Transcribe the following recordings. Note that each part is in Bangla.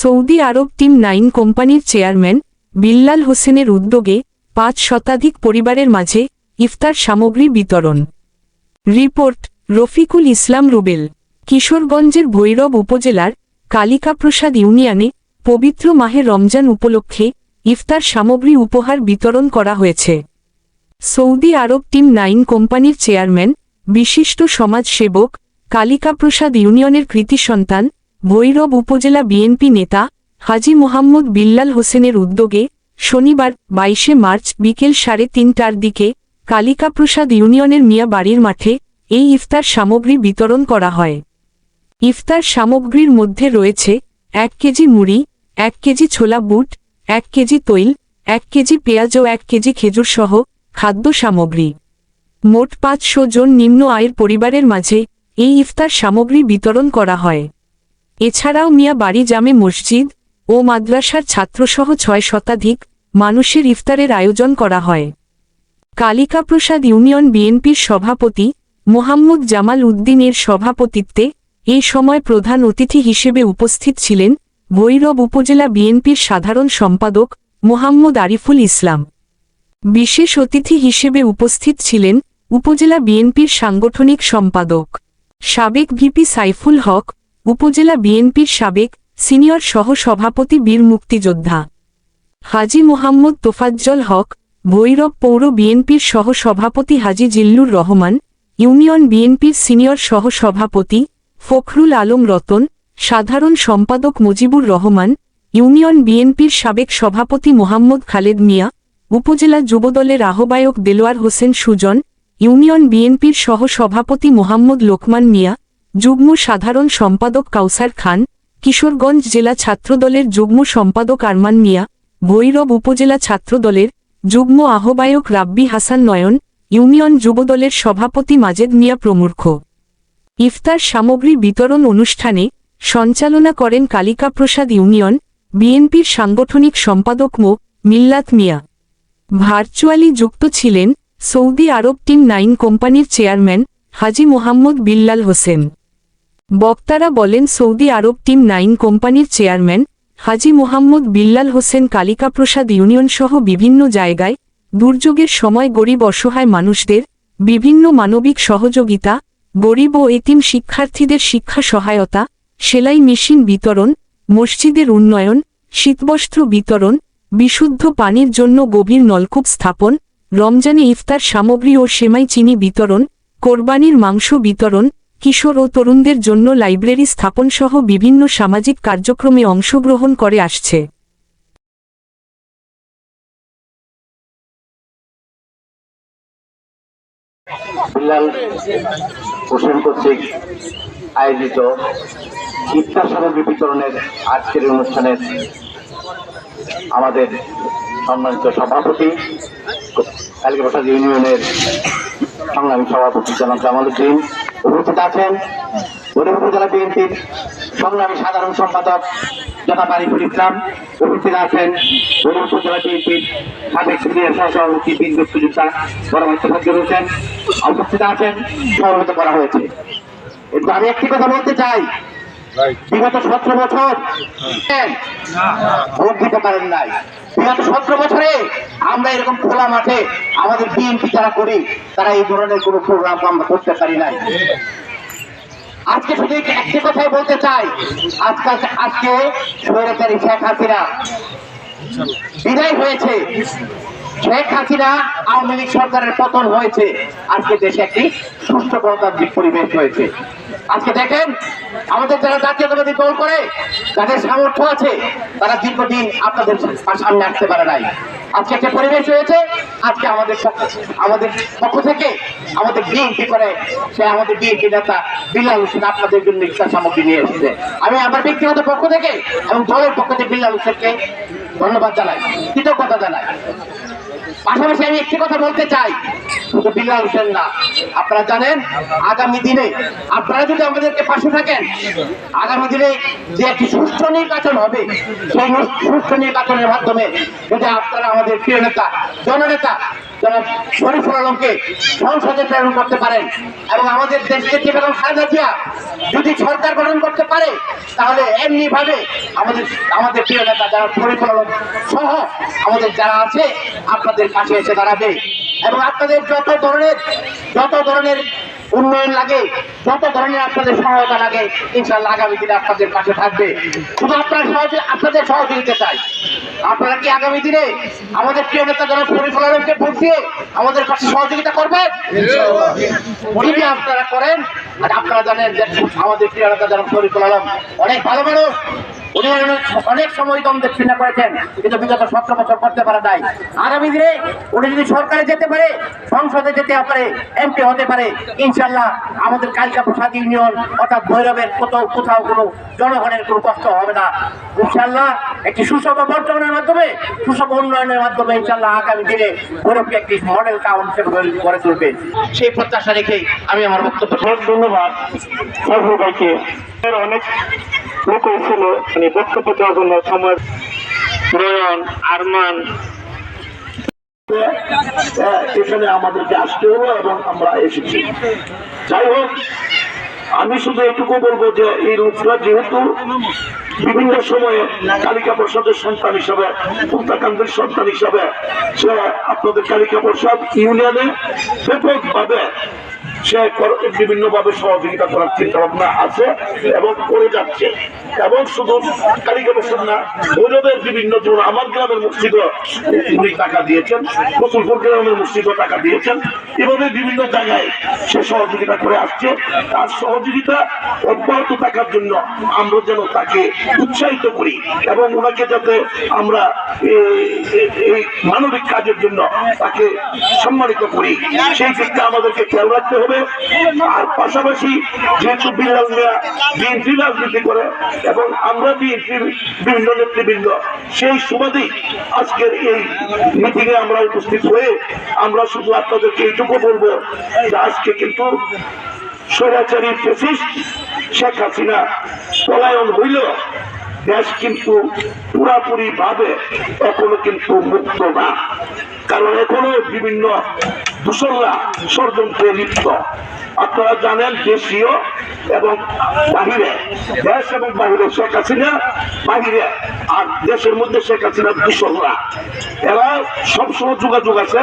সৌদি আরব টিম নাইন কোম্পানির চেয়ারম্যান বিল্লাল হোসেনের উদ্যোগে পাঁচ শতাধিক পরিবারের মাঝে ইফতার সামগ্রী বিতরণ। রিপোর্ট, রফিকুল ইসলাম রুবেল, কিশোরগঞ্জের ভৈরব উপজেলার কালিকাপ্রসাদ ইউনিয়নে পবিত্র মাহে রমজান উপলক্ষে ইফতার সামগ্রী উপহার বিতরণ করা হয়েছে। সৌদি আরব টিম নাইন কোম্পানির চেয়ারম্যান, বিশিষ্ট সমাজসেবক, কালিকাপ্রসাদ ইউনিয়নের কৃতি সন্তান ভৈরব উপজেলা বিএনপি নেতা হাজি মোহাম্মদ বিল্লাল হোসেনের উদ্যোগে শনিবার বাইশে মার্চ বিকেল সাড়ে তিনটার দিকে কালিকাপ্রসাদ ইউনিয়নের মিয়া বাড়ির মাঠে এই ইফতার সামগ্রী বিতরণ করা হয়। ইফতার সামগ্রীর মধ্যে রয়েছে এক কেজি মুড়ি, এক কেজি ছোলা বুট, এক কেজি তৈল, এক কেজি পেঁয়াজ ও এক কেজি খেজুর সহ খাদ্য সামগ্রী। মোট পাঁচশো জন নিম্ন আয়ের পরিবারের মাঝে এই ইফতার সামগ্রী বিতরণ করা হয়। এছাড়াও মিয়া বাড়ি জামে মসজিদ ও মাদ্রাসার ছাত্রসহ ছয় শতাধিক মানুষের ইফতারের আয়োজন করা হয়। কালিকাপ্রসাদ ইউনিয়ন বিএনপির সভাপতি মোহাম্মদ জামাল উদ্দিনের সভাপতিত্বে এই সময় প্রধান অতিথি হিসেবে উপস্থিত ছিলেন ভৈরব উপজেলা বিএনপির সাধারণ সম্পাদক মোহাম্মদ আরিফুল ইসলাম। বিশেষ অতিথি হিসেবে উপস্থিত ছিলেন উপজেলা বিএনপির সাংগঠনিক সম্পাদক সাবেক ভিপি সাইফুল হক উপজেলা বিএনপির সাবেক সিনিয়র সহ সভাপতি বীর মুক্তিযোদ্ধা হাজি মোহাম্মদ তোফাজ্জল হক, ভৈরব পৌর বিএনপির সহ সভাপতি হাজি জিল্লুর রহমান, ইউনিয়ন বিএনপির সিনিয়র সহ সভাপতি ফখরুল আলম রতন, সাধারণ সম্পাদক মুজিবুর রহমান, ইউনিয়ন বিএনপির সাবেক সভাপতি মোহাম্মদ খালেদ মিয়া, উপজেলা যুবদলের আহ্বায়ক দেলোয়ার হোসেন সুজন, ইউনিয়ন বিএনপির সহ সভাপতি মোহাম্মদ লোকমান মিয়া যুগ্ম সাধারণ সম্পাদক কাউসার খান, কিশোরগঞ্জ জেলা ছাত্রদলের যুগ্ম সম্পাদক আরমান মিয়া, ভৈরব উপজেলা ছাত্রদলের যুগ্ম আহ্বায়ক রাব্বি হাসান নয়ন, ইউনিয়ন যুবদলের সভাপতি মাজেদ মিয়া প্রমুখ ইফতার সামগ্রী বিতরণ অনুষ্ঠানে সঞ্চালনা করেন কালিকাপ্রসাদ ইউনিয়ন, বিএনপির সাংগঠনিক সম্পাদক মো. মিল্লাত মিয়া। ভার্চুয়ালি যুক্ত ছিলেন সৌদি আরব টিম নাইন কোম্পানির চেয়ারম্যান হাজি মোহাম্মদ বিল্লাল হোসেন। বক্তারা বলেন, সৌদি আরব টিম নাইন কোম্পানির চেয়ারম্যান হাজি মোহাম্মদ বিল্লাল হোসেন কালিকাপ্রসাদ ইউনিয়ন সহ বিভিন্ন জায়গায় দুর্যোগের সময় গরিব অসহায় মানুষদের বিভিন্ন মানবিক সহযোগিতা, গরিব ও এতিম শিক্ষার্থীদের শিক্ষা সহায়তা, সেলাই মেশিন বিতরণ, মসজিদের উন্নয়ন, শীতবস্ত্র বিতরণ, বিশুদ্ধ পানির জন্য গভীর নলকূপ স্থাপন, রমজানে ইফতার সামগ্রী ও সেমাই চিনি বিতরণ, কোরবানির মাংস বিতরণ কিশোর ও তরুণদের জন্য লাইব্রেরি স্থাপনসহ বিভিন্ন সামাজিক কার্যক্রমে অংশগ্রহণ করে আসছে। হোসেন কর্তৃক আয়োজিত ইফতার সামগ্রী বিতরণের আজকের অনুষ্ঠানের আমাদের সম্মানিত সভাপতি কালিকা প্রসাদ ইউনিয়নের সংগ্রামী সভাপতি জনাব জামাল উদ্দিন উপস্থিত আছেন। গরিব জেলা বিএনপির সংগ্রামী সাধারণ সম্পাদক জনাব আরিফুল ইসলাম উপস্থিত আছেন। গরিব জেলা বিএনপির সাবেক সিনিয়র সহসভাপতি বীর মুক্তিযোদ্ধা পরামর্শ ফজল রয়েছেন উপস্থিত আছেন। সমবেত করা হয়েছে। আমি একটি কথা বলতে চাই। বিগত সতেরো বছর ভোট দিতে পারেন নাই। বিগত সতেরো বছরে আমরা এরকম খোলা মাঠে আমাদের বিএনপি যারা করি, তারা এই ধরনের কোনো প্রোগ্রাম আমরা করতে পারি নাই। আজকে শুধু একটি কথাই বলতে চাই আজকাল আজকে স্বৈরাচারী শেখ হাসিনা বিদায় হয়েছে। শেখ হাসিনা আওয়ামী লীগ সরকারের পতন হয়েছে। আজকে দেশে একটি সুস্থ গণতান্ত্রিক পরিবেশ হয়েছে। আজকে দেখেন আমাদের যারা জাতীয়তাবাদী দল করে, যাদের সামর্থ্য আছে, তারা দীর্ঘদিন আপনাদের সামনে আসতে পারে নাই। আজকে একটা পরিবেশ হয়েছে, আজকে আমাদের আমাদের পক্ষ থেকে, আমাদের বিএনপি করে, সে আমাদের বিএনপি নেতা বিল্লাল হোসেন আপনাদের জন্য ইফতার সামগ্রী নিয়ে এসেছে। আমি আমার ব্যক্তিগত পক্ষ থেকে এবং দলের পক্ষ থেকে বিল্লাল হোসেনকে ধন্যবাদ জানাই, কৃতজ্ঞতা জানাই। পাশাপাশি আমি একটি কথা বলতে চাই। শুধু বিল্লাল হোসেন না, আপনারা জানেন, আগামী দিনে আপনারা যদি আমাদেরকে পাশে থাকেন, আগামী দিনে যে একটি সুষ্ঠু নির্বাচন হবে, সেই সুষ্ঠু নির্বাচনের মাধ্যমে যদি আপনারা আমাদের প্রিয় নেতা, জননেতা জনাব শরীফুল আলমকে সংসদে প্রেরণ করতে পারেন এবং আমাদের দেশকে বেগম খালেদা জিয়া যদি সরকার গঠন করতে পারে, তাহলে এমনি ভাবে আমাদের আমাদের প্রিয় নেতা যারা শরীফুল আলম সহ আমাদের যারা আছে, আপনাদের কাছে এসে দাঁড়াবে। এবং আপনাদের যত ধরনের যত ধরনের উন্নয়ন লাগে যত ধরনের আপনাদের সহায়তা লাগে ইনশাল্লাহ আগামী দিনে আপনাদের পাশে থাকবে। শুধু আপনার সহজে আপনাদের সহযোগিতা চাই। আপনারা কি আগামী দিনে আমাদের প্রিয় নেতা যারা পরিফলনকে ভোট দিয়ে আমাদের পাশে সহযোগিতা করবেন? যদি আপনারা করেন আর আপনারা জানেন যে আমাদের প্রিয় নেতা যারা পরিফলন অনেক ভালো মানুষ। অনেক- সময় দম দক্ষিণা করেছেন, কিন্তু বিগত সতেরো বছর করতে পারে নাই আগামী দিনে উনি যদি সরকারে যেতে পারে, সংসদে যেতে পারে, এমপি হতে পারে, ইনশাল্লাহ আমাদের কালকা প্রসাদ ইউনিয়ন অর্থাৎ ভৈরবের কোথাও কোথাও কোনো জনগণের কোনো কষ্ট হবে না। ইনশাল্লাহ একটি সুষম বর্তমানের মাধ্যমে, সুষম উন্নয়নের মাধ্যমে ইনশাল্লাহ আগামী দিনে ভৈরবকে একটি মডেল টাউন হিসেবে গড়ে- তুলবে। সেই প্রত্যাশা রেখে আমি আমার বক্তব্য ধন্যবাদ। অনেক লোক ছিল মানে বক্তব্য দেওয়ার জন্য সময় নয়ন আরমান। এখানে আমাদেরকে আসতে হলো এবং আমরা এসেছি। যাই হোক, আমি শুধু এটুকু বলব যে এই রূপটা যেহেতু বিভিন্ন সময়ে কালিকা প্রসাদের সন্তান হিসাবে পুত্তাকান্দের সন্তান হিসাবে, সে আপনাদের কালিকা প্রসাদ ইউনিয়নে ব্যাপকভাবে সে বিভিন্ন ভাবে সহযোগিতা করার চিন্তা ভাবনা আছে এবং করে যাচ্ছে। এবং শুধু প্রসাদ না গৌরবের বিভিন্ন যেমন আমার গ্রামের মসজিদ উনি টাকা দিয়েছেন, রসুলপুর গ্রামের মসজিদও টাকা দিয়েছেন। এভাবে বিভিন্ন জায়গায় সে সহযোগিতা করে আসছে। তার সহযোগিতা অব্যাহত থাকার জন্য আমরা যেন তাকে উৎসাহিত করি এবং ওনাকে যাতে আমরা এই মানবিক কাজের জন্য তাকে সম্মানিত করি। সেই দিকটা আমাদেরকে খেয়াল রাখতে হবে। আর পাশাপাশি যেহেতু বিল্লাল মিয়া বিএনপি রাজনীতি করে এবং আমরা বিএনপির বিভিন্ন নেতৃবৃন্দ, সেই সুবাদেই আজকের এই মিটিং এ আমরা উপস্থিত হয়ে আমরা শুধু আপনাদেরকে এইটুকু বলব যে আজকে কিন্তু স্বৈরাচারী ফেসিস্ট শেখ হাসিনা পলায়ন হইল। দেশ কিন্তু পুরাপুরি ভাবে এখনও কিন্তু মুক্ত না। কারণ এখনও বিভিন্ন দূষণরা ষড়যন্ত্রে লিপ্ত। আপনারা জানেন দেশীয় এবং বাহিরে, দেশ এবং বাহিরে শেখ হাসিনা, বাহিরে আর দেশের মধ্যে শেখ হাসিনা দূষণরা। এরা সবসময় যোগাযোগ আছে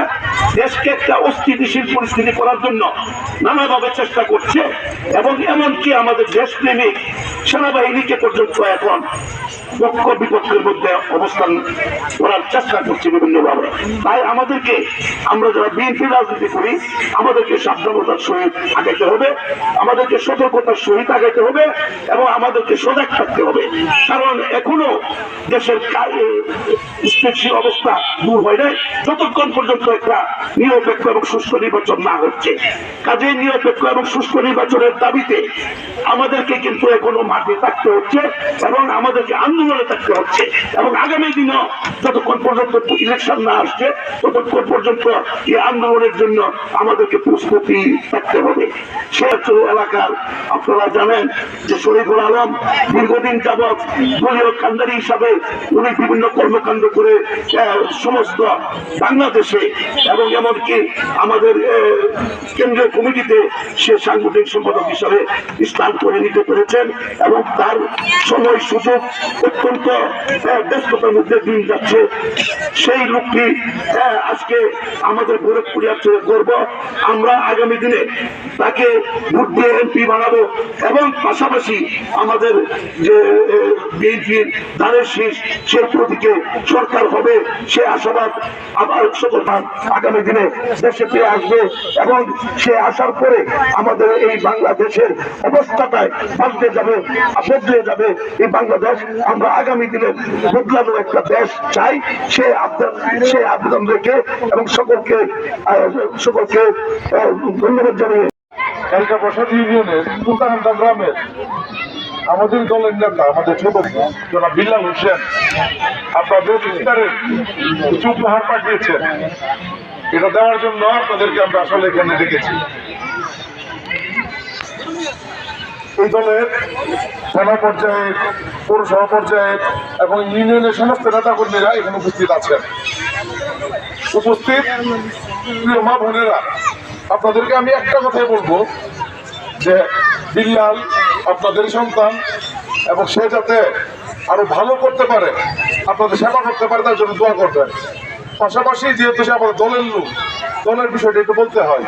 দেশকে একটা অস্থিতিশীল পরিস্থিতি করার জন্য নানাভাবে চেষ্টা করছে এবং এমনকি আমাদের দেশপ্রেমিক সেনাবাহিনীকে পর্যন্ত এখন পক্ষ বিপক্ষের মধ্যে অবস্থান করার চেষ্টা করছে বিভিন্নভাবে। তাই আমাদেরকে আমরা যারা বিএনপি রাজনীতি করি, আমাদেরকে সাবধানতার সহিত আগাইতে হবে, আমাদেরকে সতর্কতার সহিত আগাইতে হবে এবং আমাদেরকে সজাগ থাকতে হবে। কারণ এখনও দেশের অবস্থা দূর হয় নাই। যতক্ষণ পর্যন্ত একটা নিরপেক্ষ এবং নির্বাচন না হচ্ছে। কাজে নিরপেক্ষ এবং নির্বাচনের দাবিতে আমাদেরকে কিন্তু এখনও মাঠে থাকতে হচ্ছে এবং আমাদেরকে আন্দোলনে থাকতে হচ্ছে এবং আগামী দিনও যতক্ষণ পর্যন্ত ইলেকশন না আসছে, ততক্ষণ পর্যন্ত এই আন্দোলনের জন্য আমাদেরকে প্রস্তুতি থাকতে হবে। শেরচর এলাকার আপনারা জানেন যে শরীফুল আলম দীর্ঘদিন যাবৎ দলীয় কান্দারি হিসাবে উনি বিভিন্ন কর্মকাণ্ড করে সমস্ত বাংলাদেশে এবং এমনকি আমাদের কেন্দ্রীয় কমিটিতে সে সাংগঠনিক সম্পাদক হিসাবে স্থান করে নিতে পেরেছেন এবং তার সময় সুযোগ অত্যন্ত ব্যস্ততার মধ্যে দিন যাচ্ছে। সেই লোকটি আজকে আমাদের গোরখপুরিয়ার ছেড়ে করব আমরা আগামী দিনে তাকে ভোট দিয়ে এমপি বানাবো এবং পাশাপাশি আমাদের যে বিএনপির ধানের শীষ সেই প্রতীকে সরকার হবে, সে আশাবাদ, আবার সকল আগামী দিনে দেশে ফিরে আসবে এবং সে আসার পরে আমাদের এই বাংলাদেশের অবস্থাটায় পাল্টে যাবে বদলে যাবে। এই বাংলাদেশ আমরা আগামী দিনে বদলানো একটা দেশ চাই। সে আবেদন সে আবেদন রেখে এবং সকলকে সকলকে ধন্যবাদ জানিয়ে আমাদের দলের নেতা, আমাদের ছোট জনাব বিল্লাল হোসেন, আপনাদের ইফতারের উপহার পাঠিয়েছেন। এটা দেওয়ার জন্য আপনাদেরকে আমরা আসলে এখানে ডেকেছি। এই দলের থানা পর্যায়ে, পৌরসভা পর্যায়ে এবং ইউনিয়নের সমস্ত নেতাকর্মীরা এখানে উপস্থিত আছেন। উপস্থিত মা বোনেরা, আপনাদেরকে আমি একটা কথাই বলব যে বিল্লাল আপনাদের সন্তান এবং সে যাতে আরও ভালো করতে পারে, আপনাদের সেবা করতে পারে, তার জন্য দোয়া করবেন। পাশাপাশি যেহেতু সে আমাদের দলের লোক, দলের বিষয়টা একটু বলতে হয়।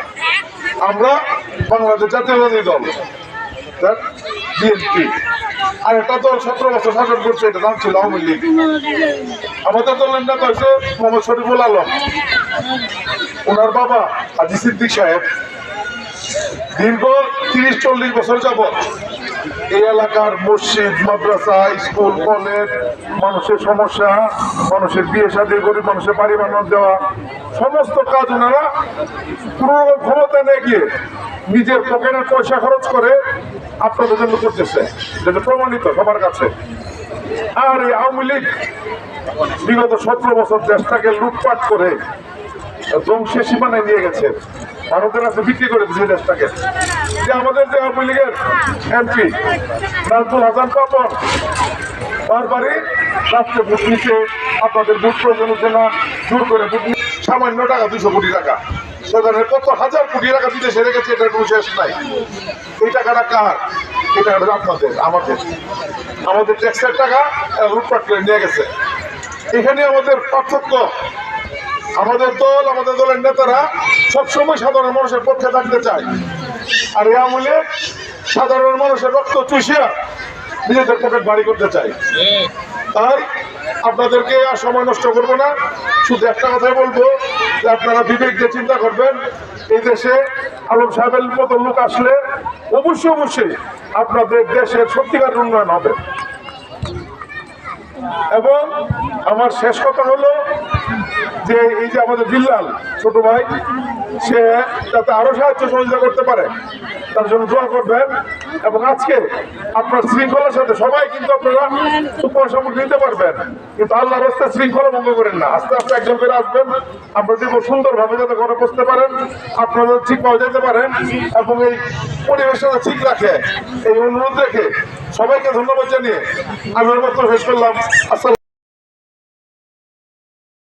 আমরা বাংলাদেশ জাতীয়বাদী দল বিএনপি। আর একটা দল সতেরো বছর শাসন করছে এটা নাম ছিল আওয়ামী লীগ। আমাদের দলের নেতা হচ্ছে মোহাম্মদ শরীফুল আলম। ওনার বাবা হাজি সিদ্দিক সাহেব। দীর্ঘ তিরিশ চল্লিশ বছর যাবৎ এই এলাকার মসজিদ, মাদ্রাসা, স্কুল, কলেজ, মানুষের সমস্যা, মানুষের বিয়ে শাদী, গরিব মানুষের বাড়ি বানানো দেওয়া, সমস্ত কাজ ওনারা রকম ক্ষমতা নিয়ে গিয়ে নিজের পকেটের পয়সা খরচ করে আপনাদের জন্য করতেছে, যেটা প্রমাণিত সবার কাছে। আর এই আওয়ামী লীগ বিগত সতেরো বছর দেশটাকে লুটপাট করে ধ্বংসের সীমানায় নিয়ে গেছে। ভারতের কাছে বিক্রি করে দিয়েছে দেশটাকে। যে আমাদের যে আওয়ামী লীগের এমপি, নাজমুল হাসান পাপন বারবারই রাষ্ট্রে ভোট নিচ্ছে আপনাদের ভোট প্রয়োজন হচ্ছে না, জোর করে ভোট। সামান্য টাকা দুশো কোটি টাকা। সেখানে কত হাজার কোটি টাকা বিদেশে রেখেছে, এটার কোনো শেষ নাই। এই টাকাটা কার? এই টাকাটা আপনাদের, আমাদের। আমাদের ট্যাক্সের টাকা এরা লুটপাট করে নিয়ে গেছে। এখানে আমাদের পার্থক্য। আমাদের দল, আমাদের দলের নেতারা সবসময় সাধারণ মানুষের পক্ষে থাকতে চায়। আর এই আমলে সাধারণ মানুষের রক্ত চুষিয়া নিজেদের পকেট বাড়ি করতে চাই। তাই আপনাদেরকে আর সময় নষ্ট করব না। শুধু একটা কথাই বলব যে আপনারা বিবেক দিয়ে চিন্তা করবেন, এই দেশে আলম সাহেবের মতো লোক আসলে অবশ্যই অবশ্যই আপনাদের দেশের সত্যিকার উন্নয়ন হবে। এবং আমার শেষ কথা হলো যে এই যে আমাদের বিল্লাল ছোট ভাই, সে যাতে আরও সাহায্য সহযোগিতা করতে পারে। তার জন্য দোয়া করবেন। এবং আজকে আপনার শৃঙ্খলার সাথে সবাই কিন্তু আপনারা উপহার নিতে পারবেন। কিন্তু আল্লাহর রাস্তায় শৃঙ্খলা ভঙ্গ করেন না। আস্তে আস্তে একজন করে আসবেন। আমরা দেখব সুন্দরভাবে যাতে ঘরে বসতে পারেন, আপনারা ঠিক পাওয়া যেতে পারেন, এবং এই পরিবেশটা ঠিক রাখে। এই অনুরোধ রেখে সবাইকে ধন্যবাদ জানিয়ে আমি বক্তব্য শেষ করলাম। আসসালাম